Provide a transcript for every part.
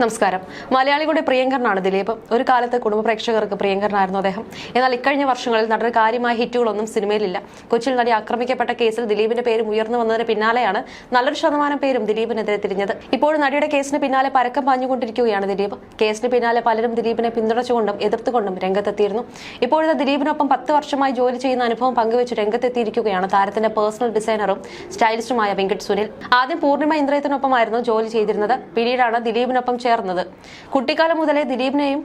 നമസ്കാരം. മലയാളികളുടെ പ്രിയങ്കരനാണ് ദിലീപ്. ഒരു കാലത്ത് കുടുംബ പ്രേക്ഷകർക്ക് പ്രിയങ്കരനായിരുന്നു അദ്ദേഹം. എന്നാൽ ഇക്കഴിഞ്ഞ വർഷങ്ങളിൽ നടൻ കാര്യമായ ഹിറ്റുകളൊന്നും സിനിമയിലില്ല. കൊച്ചിയിൽ നടി ആക്രമിക്കപ്പെട്ട കേസിൽ ദിലീപിന്റെ പേരും ഉയർന്നു വന്നതിന് പിന്നാലെയാണ് നല്ലൊരു ശതമാനം പേരും ദിലീപിനെതിരെ തിരിഞ്ഞത്. ഇപ്പോഴും നടിയുടെ കേസിന് പിന്നാലെ പരക്കം പാഞ്ഞുകൊണ്ടിരിക്കുകയാണ് ദിലീപ്. കേസിന് പിന്നാലെ പലരും ദിലീപിനെ പിന്തുണച്ചുകൊണ്ടും എതിർത്തുകൊണ്ടും രംഗത്തെത്തിയിരുന്നു. ഇപ്പോഴത്തെ ദിലീപിനൊപ്പം പത്ത് വർഷമായി ജോലി ചെയ്യുന്ന അനുഭവം പങ്കുവെച്ച് രംഗത്തെത്തിയിരിക്കുകയാണ് താരത്തിന്റെ പേഴ്സണൽ ഡിസൈനറും സ്റ്റൈലിസ്റ്റുമായ വെങ്കട്ട് സുനിൽ. ആദ്യം പൂർണിമ ഇന്ദ്രയത്തിനൊപ്പമായിരുന്നു ജോലി ചെയ്തിരുന്നത്. പിന്നീടാണ് ദിലീപിനൊപ്പം ചേർന്നത്. കുട്ടിക്കാലം മുതലേ ദിലീപിനെയും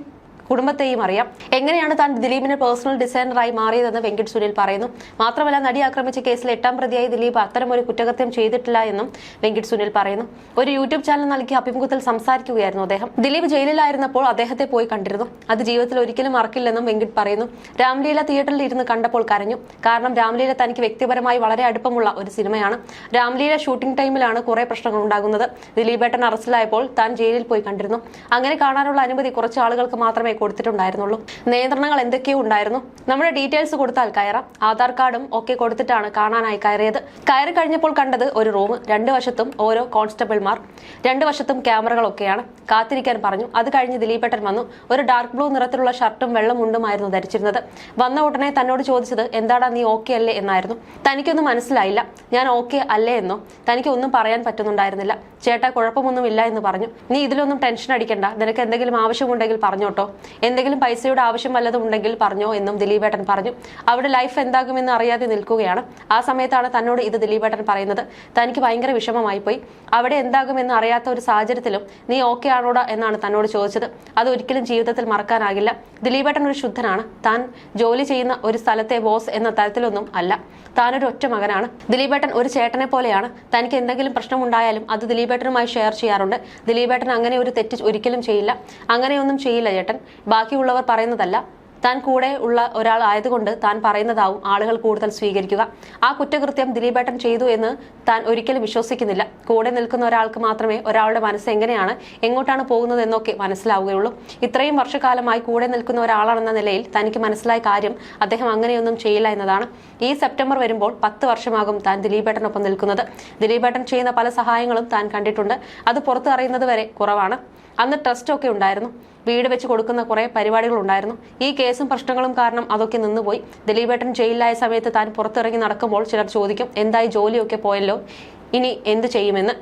കുടുംബത്തെയും അറിയാം. എങ്ങനെയാണ് താൻ ദിലീപിനെ പേഴ്സണൽ ഡിസൈനറായി മാറിയതെന്ന് വെങ്കിട്ട് സുനിൽ പറയുന്നു. മാത്രമല്ല നടി ആക്രമിച്ച കേസിൽ എട്ടാം പ്രതിയായി ദിലീപ് അത്തരമൊരു കുറ്റകൃത്യം ചെയ്തിട്ടില്ല എന്നും വെങ്കിട്ട് സുനിൽ പറയുന്നു. ഒരു യൂട്യൂബ് ചാനൽ നൽകിയ അഭിമുഖത്തിൽ സംസാരിക്കുകയായിരുന്നു അദ്ദേഹം. ദിലീപ് ജയിലിലായിരുന്നപ്പോൾ അദ്ദേഹത്തെ പോയി കണ്ടിരുന്നു. അത് ജീവിതത്തിൽ ഒരിക്കലും മറക്കില്ലെന്നും വെങ്കിട്ട് പറയുന്നു. രാംലീല തിയേറ്ററിൽ ഇരുന്ന് കണ്ടപ്പോൾ കരഞ്ഞു. കാരണം രാംലീല തനിക്ക് വ്യക്തിപരമായി വളരെ അടുപ്പമുള്ള ഒരു സിനിമയാണ്. രാംലീല ഷൂട്ടിംഗ് ടൈമിലാണ് കുറെ പ്രശ്നങ്ങൾ ഉണ്ടാകുന്നത്. ദിലീപേട്ടൻ അറസ്റ്റിലായപ്പോൾ താൻ ജയിലിൽ പോയി കണ്ടിരുന്നു. അങ്ങനെ കാണാനുള്ള അനുമതി കുറച്ച് ആളുകൾക്ക് മാത്രമേ കൊടുത്തിട്ടുണ്ടായിരുന്നുള്ളൂ. നിയന്ത്രണങ്ങൾ എന്തൊക്കെയോ ഉണ്ടായിരുന്നു. നമ്മുടെ ഡീറ്റെയിൽസ് കൊടുത്താൽ കയറാം. ആധാർ കാർഡും ഒക്കെ കൊടുത്തിട്ടാണ് കാണാനായി കയറിയത്. കയറി കഴിഞ്ഞപ്പോൾ കണ്ടത് ഒരു റൂം. രണ്ട് വശത്തും ഓരോ കോൺസ്റ്റബിൾമാർ. രണ്ട് വശത്തും ക്യാമറകളൊക്കെയാണ് കാത്തിരിക്കാൻ പറഞ്ഞു. അത് കഴിഞ്ഞ് ദിലീപേട്ടൻ വന്നു. ഒരു ഡാർക്ക് ബ്ലൂ നിറത്തിലുള്ള ഷർട്ടും വെള്ള മുണ്ടുമായിരുന്നു ധരിച്ചിരുന്നത്. വന്ന ഉടനെ തന്നോട് ചോദിച്ചത് എന്താടാ നീ ഓക്കെ അല്ലേ? എന്നായിരുന്നു. തനിക്കൊന്നും മനസ്സിലായില്ല. ഞാൻ ഓക്കെ അല്ലേ? എന്നോ. തനിക്ക് ഒന്നും പറയാൻ പറ്റുന്നുണ്ടായിരുന്നില്ല. ചേട്ടാ കുഴപ്പമൊന്നുമില്ല എന്ന് പറഞ്ഞു. നീ ഇതിലൊന്നും ടെൻഷൻ അടിക്കണ്ട. നിനക്ക് എന്തെങ്കിലും ആവശ്യമുണ്ടെങ്കിൽ പറഞ്ഞോട്ടോ. എന്തെങ്കിലും പൈസയുടെ ആവശ്യം വല്ലതും ഉണ്ടെങ്കിൽ പറഞ്ഞോ എന്നും ദിലീപേട്ടൻ പറഞ്ഞു. അവിടെ ലൈഫ് എന്താകുമെന്ന് അറിയാതെ നിൽക്കുകയാണ്. ആ സമയത്താണ് തന്നോട് ഇത് ദിലീപേട്ടൻ പറയുന്നത്. തനിക്ക് ഭയങ്കര വിഷമമായി പോയി. അവിടെ എന്താകുമെന്ന് അറിയാത്ത ഒരു സാഹചര്യത്തിലും നീ ഓക്കെ ആണോടാ എന്നാണ് തന്നോട് ചോദിച്ചത്. അത് ഒരിക്കലും ജീവിതത്തിൽ മറക്കാനാകില്ല. ദിലീപേട്ടൻ ഒരു ശുദ്ധനാണ്. താൻ ജോലി ചെയ്യുന്ന ഒരു സ്ഥലത്തെ ബോസ് എന്ന തരത്തിലൊന്നും അല്ല. താനൊരു ഒറ്റ മകനാണ്. ദിലീപേട്ടൻ ഒരു ചേട്ടനെ പോലെയാണ്. തനിക്ക് എന്തെങ്കിലും പ്രശ്നമുണ്ടായാലും അത് ദിലീപേട്ടനുമായി ഷെയർ ചെയ്യാറുണ്ട്. ദിലീപേട്ടൻ അങ്ങനെ ഒരു തെറ്റ് ഒരിക്കലും ചെയ്യില്ല. അങ്ങനെയൊന്നും ചെയ്യില്ല ചേട്ടൻ. ബാക്കിയുള്ളവർ പറയുന്നതല്ല. താൻ കൂടെ ഉള്ള ഒരാൾ ആയതുകൊണ്ട് താൻ പറയുന്നതാവും ആളുകൾ കൂടുതൽ സ്വീകരിക്കുക. ആ കുറ്റകൃത്യം ദിലീപേട്ടൻ ചെയ്തു എന്ന് താൻ ഒരിക്കലും വിശ്വസിക്കുന്നില്ല. കൂടെ നിൽക്കുന്ന ഒരാൾക്ക് മാത്രമേ ഒരാളുടെ മനസ്സ് എങ്ങനെയാണ് എങ്ങോട്ടാണ് പോകുന്നത് എന്നൊക്കെ മനസ്സിലാവുകയുള്ളൂ. ഇത്രയും വർഷക്കാലമായി കൂടെ നിൽക്കുന്ന ഒരാളാണെന്ന നിലയിൽ തനിക്ക് മനസ്സിലായ കാര്യം അദ്ദേഹം അങ്ങനെയൊന്നും ചെയ്യില്ല എന്നതാണ്. ഈ സെപ്റ്റംബർ വരുമ്പോൾ പത്ത് വർഷമാകും താൻ ദിലീപേട്ടനൊപ്പം നിൽക്കുന്നത്. ദിലീപേട്ടൻ ചെയ്യുന്ന പല സഹായങ്ങളും താൻ കണ്ടിട്ടുണ്ട്. അത് പുറത്തു അറിയുന്നത് വരെ കുറവാണ്. അന്ന് ട്രസ്റ്റ് ഒക്കെ ഉണ്ടായിരുന്നു. വീട് വെച്ച് കൊടുക്കുന്ന കുറെ പരിപാടികൾ ഉണ്ടായിരുന്നു. ഈ കേസും പ്രശ്നങ്ങളും കാരണം അതൊക്കെ നിന്നുപോയി. ദിലീപേട്ടൻ ജയിലിലായ സമയത്ത് താൻ പുറത്തിറങ്ങി നടക്കുമ്പോൾ ചിലർ ചോദിക്കും എന്തായി ജോലിയൊക്കെ പോയല്ലോ? ഇനി എന്ത് ചെയ്യുമെന്ന്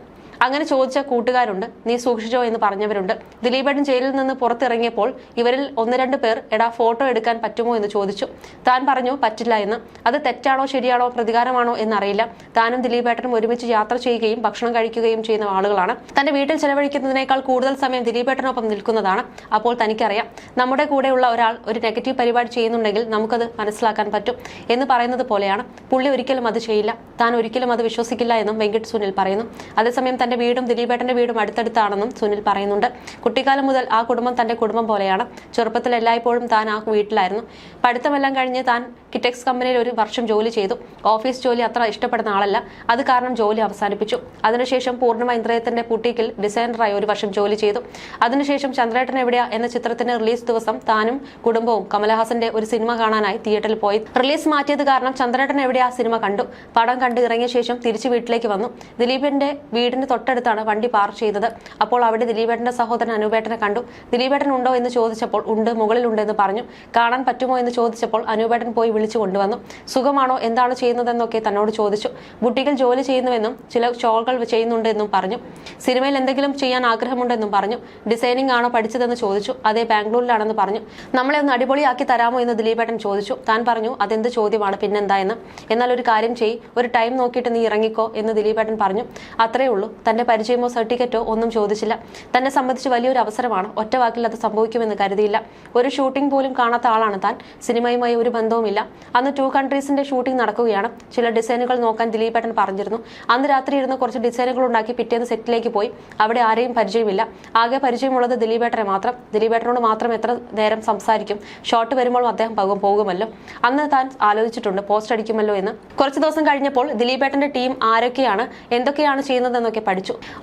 അങ്ങനെ ചോദിച്ച കൂട്ടുകാരുണ്ട്. നീ സൂക്ഷിച്ചോ എന്ന് പറഞ്ഞവരുണ്ട്. ദിലീപേട്ടൻ ജയിലിൽ നിന്ന് പുറത്തിറങ്ങിയപ്പോൾ ഇവരിൽ ഒന്ന് രണ്ട് പേർ എടാ ഫോട്ടോ എടുക്കാൻ പറ്റുമോ എന്ന് ചോദിച്ചു. താൻ പറഞ്ഞു പറ്റില്ല എന്ന്. അത് തെറ്റാണോ ശരിയാണോ പ്രതികാരമാണോ എന്നറിയില്ല. താനും ദിലീപേട്ടനും ഒരുമിച്ച് യാത്ര ചെയ്യുകയും ഭക്ഷണം കഴിക്കുകയും ചെയ്യുന്ന ആളുകളാണ്. തന്റെ വീട്ടിൽ ചെലവഴിക്കുന്നതിനേക്കാൾ കൂടുതൽ സമയം ദിലീപേട്ടനൊപ്പം നിൽക്കുന്നതാണ് അപ്പോൾ തനിക്കറിയാം. നമ്മുടെ കൂടെയുള്ള ഒരാൾ ഒരു നെഗറ്റീവ് പരിപാടി ചെയ്യുന്നുണ്ടെങ്കിൽ നമുക്കത് മനസ്സിലാക്കാൻ പറ്റും എന്ന് പറയുന്നത് പോലെയാണ്. പുള്ളി ഒരിക്കലും അത് ചെയ്യില്ല. താൻ ഒരിക്കലും അത് വിശ്വസിക്കില്ല എന്നും വെങ്കിട്ട് സുനിൽ പറയുന്നു. അതേസമയം തന്റെ വീടും ദിലീപേട്ടന്റെ വീടും അടുത്തടുത്താണെന്നും സുനിൽ പറയുന്നുണ്ട്. കുട്ടിക്കാലം മുതൽ ആ കുടുംബം തന്റെ കുടുംബം പോലെയാണ്. ചെറുപ്പത്തിൽ എല്ലായ്പ്പോഴും താൻ ആ വീട്ടിലായിരുന്നു. പഠിത്തമെല്ലാം കഴിഞ്ഞ് താൻ കിറ്റെക്സ് കമ്പനിയിൽ ഒരു വർഷം ജോലി ചെയ്തു. ഓഫീസ് ജോലി അത്ര ഇഷ്ടപ്പെടുന്ന ആളല്ല. അത് കാരണം ജോലി അവസാനിപ്പിച്ചു. അതിനുശേഷം പൂർണിമ ഇന്ദ്രയത്തിന്റെ ബുട്ടീക്കിൽ ഡിസൈനറായി ഒരു വർഷം ജോലി ചെയ്തു. അതിനുശേഷം ചന്ദ്രേട്ടൻ എവിടെയാ എന്ന ചിത്രത്തിന്റെ റിലീസ് ദിവസം താനും കുടുംബവും കമലഹാസന്റെ ഒരു സിനിമ കാണാനായി തിയേറ്ററിൽ പോയി. റിലീസ് മാറ്റിയത് കാരണം ചന്ദ്രേട്ടൻ എവിടെയാ സിനിമ കണ്ടു. പടം കണ്ട് ഇറങ്ങിയ ശേഷം തിരിച്ചു വീട്ടിലേക്ക് വന്നു. ദിലീപിന്റെ വീടിന് തൊട്ടടുത്താണ് വണ്ടി പാർക്ക് ചെയ്തത്. അപ്പോൾ അവിടെ ദിലീപേട്ടന്റെ സഹോദരൻ അനുപേട്ടനെ കണ്ടു. ദിലീപേട്ടൻ ഉണ്ടോ എന്ന് ചോദിച്ചപ്പോൾ ഉണ്ട് മുകളിലുണ്ട് എന്ന് പറഞ്ഞു. കാണാൻ പറ്റുമോ എന്ന് ചോദിച്ചപ്പോൾ അനുപേട്ടൻ പോയി വിളിച്ചു കൊണ്ടുവന്നു. സുഖമാണോ? എന്താണ് ചെയ്യുന്നതെന്നൊക്കെ തന്നോട് ചോദിച്ചു. ബുട്ടികൾ ജോലി ചെയ്യുന്നുവെന്നും ചില ഷോകൾ ചെയ്യുന്നുണ്ടെന്നും പറഞ്ഞു. സിനിമയിൽ എന്തെങ്കിലും ചെയ്യാൻ ആഗ്രഹമുണ്ടെന്നും പറഞ്ഞു. ഡിസൈനിങ് ആണോ പഠിച്ചതെന്ന് ചോദിച്ചു. അതേ ബാംഗ്ലൂരിലാണെന്ന് പറഞ്ഞു. നമ്മളെ ഒന്ന് അടിപൊളിയാക്കി തരാമോ? എന്ന് ദിലീപേട്ടൻ ചോദിച്ചു. താൻ പറഞ്ഞു അതെന്ത് ചോദ്യമാണ്? പിന്നെന്താ? എന്ന്. എന്നാൽ ഒരു കാര്യം ചെയ്യ്. ഒരു ടൈം നോക്കിയിട്ട് നീ ഇറങ്ങിക്കോ എന്ന് ദിലീപേട്ടൻ പറഞ്ഞു. അത്രയേ ഉള്ളൂ. തന്റെ പരിചയമോ സർട്ടിഫിക്കറ്റോ ഒന്നും ചോദിച്ചില്ല. തന്നെ സംബന്ധിച്ച് വലിയൊരു അവസരമാണ് ഒറ്റ വാക്കിൽ അത് സംഭവിക്കുമെന്ന് കരുതിയില്ല. ഒരു ഷൂട്ടിംഗ് പോലും കാണാത്ത ആളാണ് താൻ. സിനിമയുമായി ഒരു ബന്ധവുമില്ല. അന്ന് ടു കൺട്രീസിന്റെ ഷൂട്ടിംഗ് നടക്കുകയാണ്. ചില ഡിസൈനുകൾ നോക്കാൻ ദിലീപേട്ടൻ പറഞ്ഞിരുന്നു. അന്ന് രാത്രി ഇരുന്ന് കുറച്ച് ഡിസൈനുകൾ ഉണ്ടാക്കി പിറ്റേന്ന് സെറ്റിലേക്ക് പോയി. അവിടെ ആരെയും പരിചയമില്ല. ആകെ പരിചയമുള്ളത് ദിലീപേട്ടനെ മാത്രം. ദിലീപേട്ടനോട് മാത്രം എത്ര നേരം സംസാരിക്കും? ഷോട്ട് വരുമ്പോഴും അദ്ദേഹം പോകും പോകുമല്ലോ. അന്ന് താൻ ആലോചിച്ചിട്ടുണ്ട് പോസ്റ്റ് അടിക്കുമല്ലോ എന്ന്. കുറച്ച് ദിവസം കഴിഞ്ഞപ്പോൾ ദിലീപേട്ടന്റെ ടീം ആരൊക്കെയാണ്? എന്തൊക്കെയാണ് ചെയ്യുന്നതെന്നൊക്കെ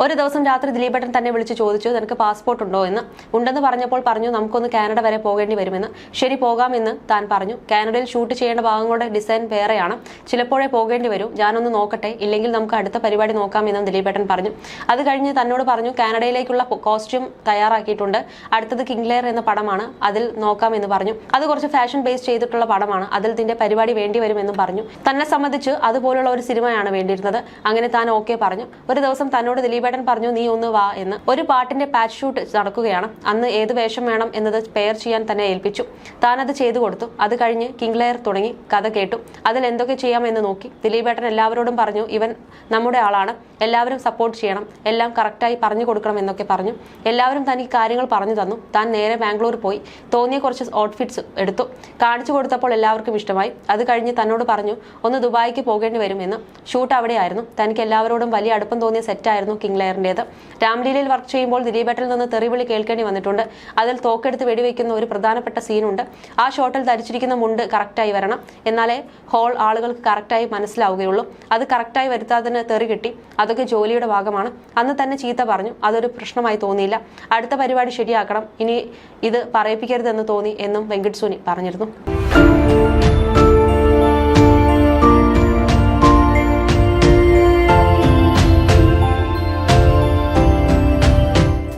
ഒരു ദിവസം രാത്രി ദിലീപേട്ടൻ തന്നെ വിളിച്ച് ചോദിച്ചു നിനക്ക് പാസ്പോർട്ട് ഉണ്ടോ? എന്ന്. ഉണ്ടെന്ന് പറഞ്ഞപ്പോൾ പറഞ്ഞു നമുക്കൊന്ന് കാനഡ വരെ പോകേണ്ടി വരുമെന്ന്. ശരി പോകാമെന്ന് താൻ പറഞ്ഞു. കാനഡയിൽ ഷൂട്ട് ചെയ്യേണ്ട ഭാഗങ്ങളുടെ ഡിസൈൻ വേറെയാണ്. ചിലപ്പോഴേ പോകേണ്ടി വരും. ഞാനൊന്ന് നോക്കട്ടെ. ഇല്ലെങ്കിൽ നമുക്ക് അടുത്ത പരിപാടി നോക്കാമെന്നും ദിലീപേട്ടൻ പറഞ്ഞു. അത് കഴിഞ്ഞ് തന്നോട് പറഞ്ഞു കാനഡയിലേക്കുള്ള കോസ്റ്റ്യൂം തയ്യാറാക്കിയിട്ടുണ്ട്. അടുത്തത് കിങ്ലെയർ എന്ന പടമാണ്. അതിൽ നോക്കാമെന്ന് പറഞ്ഞു. അത് കുറച്ച് ഫാഷൻ ബേസ് ചെയ്തിട്ടുള്ള പടമാണ്. അതിൽ ഇതിന്റെ പരിപാടി വേണ്ടി വരുമെന്നും പറഞ്ഞു. തന്നെ സംബന്ധിച്ച് അതുപോലുള്ള ഒരു സിനിമയാണ് വേണ്ടിയിരുന്നത്. അങ്ങനെ താൻ ഓക്കെ പറഞ്ഞു. ഒരു ദിവസം ദിലീപേട്ടൻ പറഞ്ഞു നീ ഒന്ന് വാ എന്ന് ഒരു പാട്ടിന്റെ പാച്ച് ഷൂട്ട് നടക്കുകയാണ്. അന്ന് ഏത് വേഷം വേണം എന്നത് പെയർ ചെയ്യാൻ തന്നെ ഏൽപ്പിച്ചു. താൻ അത് ചെയ്തു കൊടുത്തു. അത് കഴിഞ്ഞ് കിങ്ലെയർ തുടങ്ങി. കഥ കേട്ടു. അതിൽ എന്തൊക്കെ ചെയ്യാമെന്ന് നോക്കി. ദിലീപേട്ടൻ എല്ലാവരോടും പറഞ്ഞു ഇവൻ നമ്മുടെ ആളാണ്. എല്ലാവരും സപ്പോർട്ട് ചെയ്യണം. എല്ലാം കറക്റ്റായി പറഞ്ഞു കൊടുക്കണം എന്നൊക്കെ പറഞ്ഞു. എല്ലാവരും തനിക്ക് കാര്യങ്ങൾ പറഞ്ഞു തന്നു. താൻ നേരെ ബാംഗ്ലൂർ പോയി. തോന്നിയ കുറച്ച് ഔട്ട്ഫിറ്റ്സ് എടുത്തു. കാണിച്ചു കൊടുത്തപ്പോൾ എല്ലാവർക്കും ഇഷ്ടമായി. അത് കഴിഞ്ഞ് തന്നോട് പറഞ്ഞു ഒന്ന് ദുബായിക്ക് പോകേണ്ടി വരുമെന്ന് ഷൂട്ട് അവിടെയായിരുന്നു. തനിക്ക് എല്ലാവരോടും വലിയ അടുപ്പം തോന്നിയ സെറ്റായിരുന്നു കിങ്ലെയറിന്റേത് രാംലീലയിൽ വർക്ക് ചെയ്യുമ്പോൾ ദിലീപേട്ടിൽ നിന്ന് തെറിവിളി കേൾക്കേണ്ടി വന്നിട്ടുണ്ട്. അതിൽ തോക്കെടുത്ത് വെടിവെക്കുന്ന ഒരു പ്രധാനപ്പെട്ട സീനുണ്ട്. ആ ഷോട്ടിൽ ധരിച്ചിരിക്കുന്ന മുണ്ട് കറക്റ്റായി വരണം. എന്നാലേ ഹോൾ ആളുകൾക്ക് കറക്റ്റായി മനസ്സിലാവുകയുള്ളൂ. അത് കറക്റ്റായി വരുത്താതിന് തെറി കിട്ടി. അതൊക്കെ ജോലിയുടെ ഭാഗമാണ്. അന്ന് തന്നെ ചീത്ത പറഞ്ഞു. അതൊരു പ്രശ്നമായി തോന്നിയില്ല. അടുത്ത പരിപാടി ശരിയാക്കണം. ഇനി ഇത് പറയിപ്പിക്കരുതെന്ന് തോന്നി എന്നും വെങ്കിട്ട് സോനി പറഞ്ഞിരുന്നു.